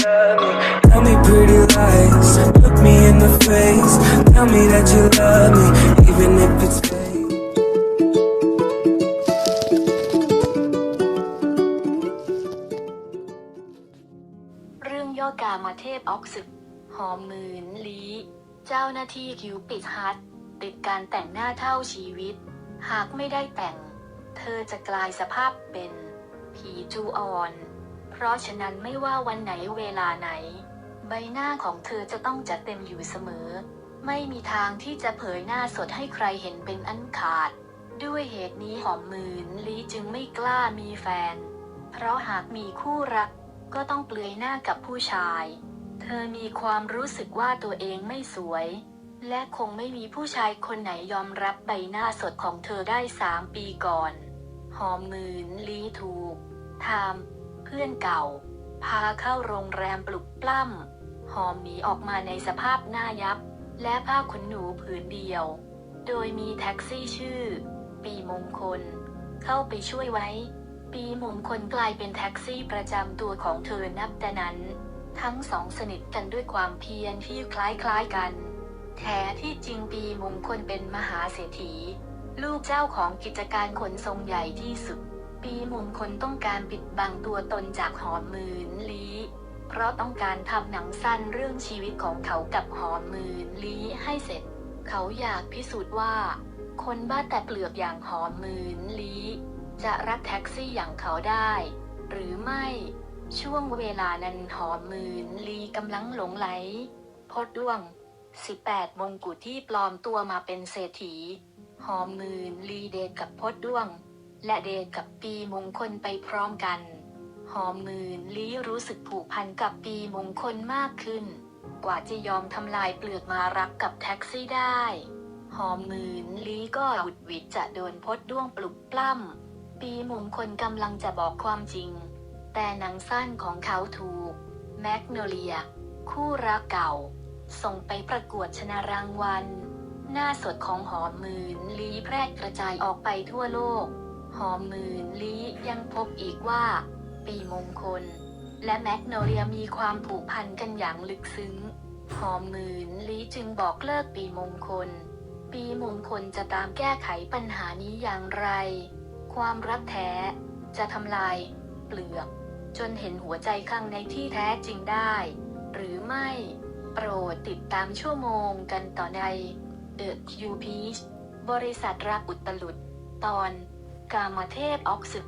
Tell me pretty lies. Look me in the face. Tell me that you love me, even if it's fake. เรื่องย่อกามาเทพออกซึก หอมหมื่นลีเจ้าหน้าที่คิวปิดฮัทติดการแต่งหน้าเท่าชีวิต หากไม่ได้แต่ง เธอจะกลายสภาพเป็นผีจูออน ราะฉะนั้นไม่ว่าวันไหนเวลาไหน ใบหน้าของเธอจะต้องจัดเต็มอยู่เสมอ ไม่มีทางที่จะเผยหน้าสดให้ใครเห็นเป็นอันขาด ด้วยเหตุนี้หอมหมื่นลีจึงไม่กล้ามีแฟน เพราะหากมีคู่รัก ก็ต้องเปลือยหน้ากับผู้ชาย เธอมีความรู้สึกว่าตัวเองไม่สวย และคงไม่มีผู้ชายคนไหนยอมรับใบหน้าสดของเธอได้สามปีก่อน หอมหมื่นลีถูกทามเพื่อนเก่า พาเข้าโรงแรมปลุกปล้ำหอมหนีออกมาในสภาพหน้ายับ และผ้าขนหนูผืนเดียว โดยมีแท็กซี่ชื่อ ปีมงคล เข้าไปช่วยไว้ ปีมงคลกลายเป็นแท็กซี่ประจำตัวของเธอนับแต่นั้น ทั้งสองสนิทกันด้วยความเพียรที่คล้ายๆกัน แท้ที่จริงปีมงคลเป็นมหาเศรษฐี ลูกเจ้าของกิจการขนส่งใหญ่ที่สุด ปีมงคลต้องการปิดบังตัวตนจากหอมหมื่นลี้ เพราะต้องการทำหนังสั้นเรื่องชีวิตของเขากับหอมหมื่นลี้ให้เสร็จ เขาอยากพิสูจน์ว่า คนบ้าแต่เปลือกอย่างหอมหมื่นลี้ จะรักแท็กซี่อย่างเขาได้ หรือไม่ ช่วงเวลานั้นหอมหมื่นลีกำลังหลงไหลพดด้วง 18 มงกุฎที่ปลอมตัวมาเป็นเศรษฐี หอมหมื่นลีเดทกับพดด้วง และเดทกับปีมงคลไปพร้อมกัน หอมหมื่นลีรู้สึกผูกพันกับปีมงคลมากขึ้น กว่าจะยอมทำลายเปลือกมารักกับแท็กซี่ได้ หอมหมื่นลีก็หวุดหวิดจะโดนพดด้วงปลุกปล้ำ ปีมงคลกำลังจะบอกความจริง แต่หนังสั้นของเขาถูก แมกโนเลีย คู่รักเก่า ส่งไปประกวดชนะรางวัล หน้าสดของหอมหมื่นลีแพร่กระจายออกไปทั่วโลก หอมหมื่นลียังพบอีกว่า ปีมงคล และแมกโนเลียมีความผูกพันกันอย่างลึกซึ้ง หอมหมื่นลีจึงบอกเลิกปีมงคล ปีมงคลจะตามแก้ไขปัญหานี้อย่างไร ความรักแท้จะทำลาย เปลือก จนเห็นหัวใจข้างในที่แท้จริงได้ หรือไม่ โปรดติดตามชั่วโมงกันต่อใน The Q Peach บริษัทรักอุตลุดตอน กามเทพออกซึก